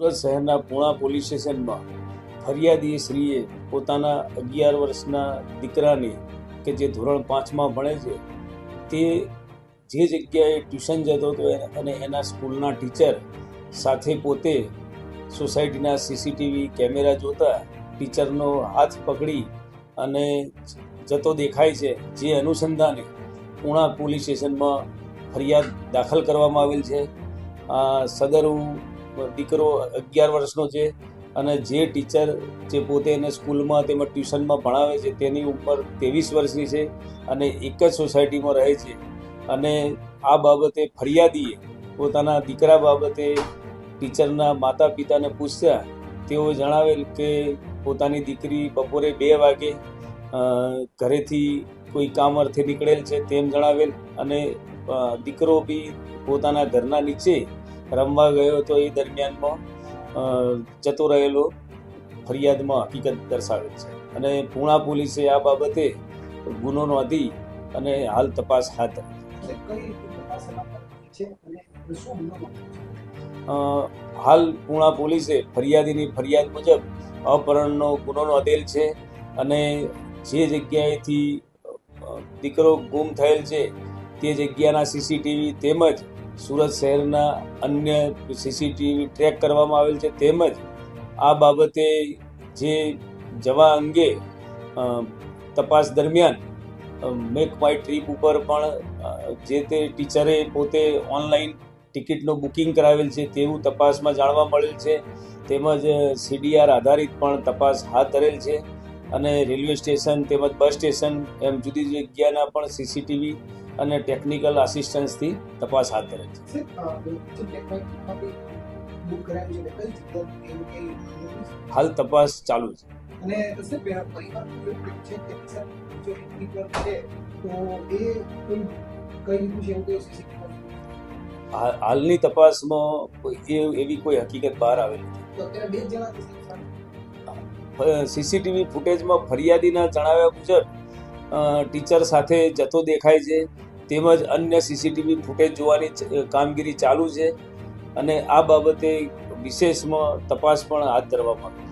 સુરત શહેરના પૂણા પોલીસ સ્ટેશનમાં ફરિયાદી શ્રીએ પોતાના અગિયાર વર્ષના દીકરાને કે જે ધોરણ પાંચમાં ભણે છે, તે જે જગ્યાએ ટ્યુશન જતો હતો અને એના સ્કૂલના ટીચર સાથે પોતે સોસાયટીના સીસીટીવી કેમેરા જોતા ટીચરનો હાથ પકડી અને જતો દેખાય છે, જે અનુસંધાને પૂણા પોલીસ સ્ટેશનમાં ફરિયાદ દાખલ કરવામાં આવેલ છે. સદરુ દીકરો અગિયાર વર્ષનો છે અને જે ટીચર જે પોતે એને સ્કૂલમાં તેમજ ટ્યુશનમાં ભણાવે છે તેની ઉંમર ત્રેવીસ વર્ષની છે અને એક જ સોસાયટીમાં રહે છે. અને આ બાબતે ફરિયાદીએ પોતાના દીકરા બાબતે ટીચરના માતા પિતાને પૂછ્યા. તેઓ જણાવેલ કે પોતાની દીકરી બપોરે બે વાગે ઘરેથી કોઈ કામ અર્થે નીકળેલ છે તેમ જણાવેલ અને દીકરો બી પોતાના ઘરના નીચે રમવા ગયો હતો એ દરમિયાનમાં જતો રહેલો ફરિયાદમાં હકીકત દર્શાવેલ છે. અને પૂણા પોલીસે આ બાબતે ગુનો નોંધી અને હાલ તપાસ હાથ હાલ પૂણા પોલીસે ફરિયાદીની ફરિયાદ મુજબ અપહરણનો ગુનો નોંધેલ છે અને જે જગ્યાએથી દીકરો ગુમ થયેલ છે તે જગ્યાના સીસીટીવી તેમજ સુરત શહેરના અન્ય સીસીટીવી ટ્રેક કરવામાં આવેલ છે. તેમજ આ બાબતે જે જવા અંગે તપાસ દરમિયાન મેક માય ટ્રીપ ઉપર પણ જે તે ટીચરે પોતે ઓનલાઈન ટિકિટનું બુકિંગ કરાવેલ છે તેવું તપાસમાં જાણવા મળેલ છે. તેમજ સીડીઆર આધારિત પણ તપાસ હાથ ધરેલ છે. અને રેલવે સ્ટેશન તેમજ બસ સ્ટેશન એમ જુદી જુદી જગ્યાના પણ સીસીટીવી અને ટેકનિકલ આસિસ્ટન્સથી તપાસ હાથ ધરે છે? હાલ તપાસ ચાલુ છે હાલની તપાસમાં એવી કોઈ હકીકત બહાર આવેલી. સીસીટીવી ફૂટેજમાં ફરિયાદીના જણાવ્યા મુજબ ટીચર સાથે જતો દેખાય છે. તેમજ અન્ય સીસીટીવી ફૂટેજ જોવાની કામગીરી ચાલુ છે. અને આ બાબતે વિશેષમાં તપાસ પણ હાથ ધરવામાં આવી